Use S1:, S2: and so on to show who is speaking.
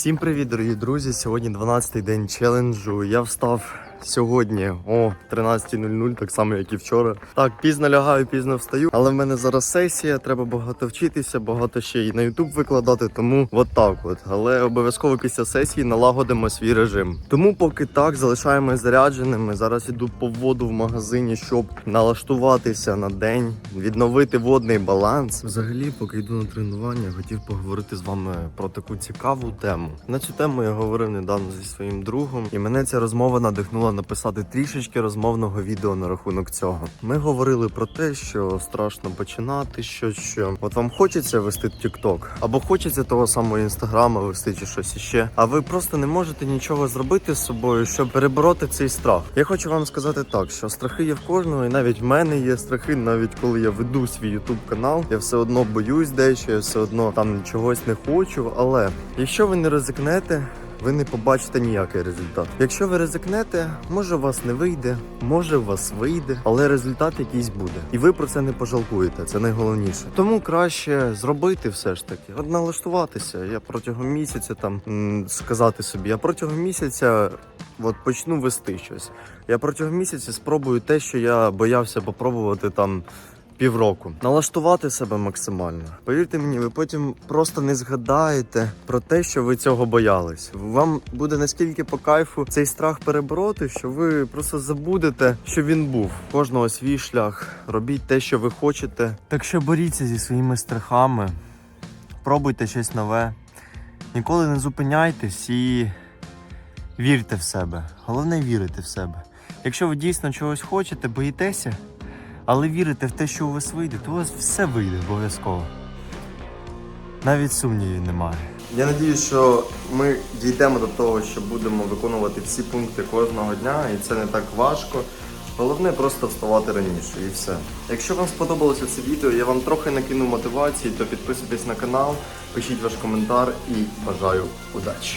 S1: Всім привіт, дорогі друзі! Сьогодні 12-й день челенджу. Я встав сьогодні о 13.00, так само як і вчора. Так, пізно лягаю, пізно встаю, але в мене зараз сесія, треба багато вчитися, багато ще і на YouTube викладати, тому от так от. Але обов'язково після сесії налагодимо свій режим. Тому поки так, залишаємось зарядженими. Зараз іду по воду в магазині, щоб налаштуватися на день, відновити водний баланс. Взагалі, поки йду на тренування, хотів поговорити з вами про таку цікаву тему. На цю тему я говорив недавно зі своїм другом, і мене ця розмова надихнула написати трішечки розмовного відео на рахунок цього. Ми говорили про те, що страшно починати, що що от вам хочеться вести TikTok, або хочеться того самого інстаграма вести чи щось іще, а ви просто не можете нічого зробити з собою, щоб перебороти цей страх. Я хочу вам сказати так, що страхи є в кожного, і навіть в мене є страхи, навіть коли я веду свій YouTube канал, я все одно боюсь дещо, я все одно там чогось не хочу. Але якщо ви не ризикнете. Ви не побачите ніякий результат. Якщо ви ризикнете, може у вас не вийде, може у вас вийде, але результат якийсь буде. І ви про це не пожалкуєте. Це найголовніше. Тому краще зробити все ж таки, налаштуватися. Я протягом місяця там сказати собі, я протягом місяця от почну вести щось. Я протягом місяця спробую те, що я боявся попробувати там. Півроку налаштувати себе максимально. Повірте мені, ви потім просто не згадаєте про те, що ви цього боялись. Вам буде наскільки по кайфу цей страх перебороти, що ви просто забудете, що він був. Кожного свій шлях. Робіть те, що ви хочете. Так що боріться зі своїми страхами, пробуйте щось нове. Ніколи не зупиняйтесь і вірте в себе. Головне вірити в себе. Якщо ви дійсно чогось хочете, боїтеся але вірите в те, що у вас вийде, то у вас все вийде обов'язково. Навіть сумнівів немає. Я надію, що ми дійдемо до того, що будемо виконувати всі пункти кожного дня, і це не так важко. Головне просто вставати раніше і все. Якщо вам сподобалося це відео, я вам трохи накину мотивації, то підписуйтесь на канал, пишіть ваш коментар і бажаю удачі.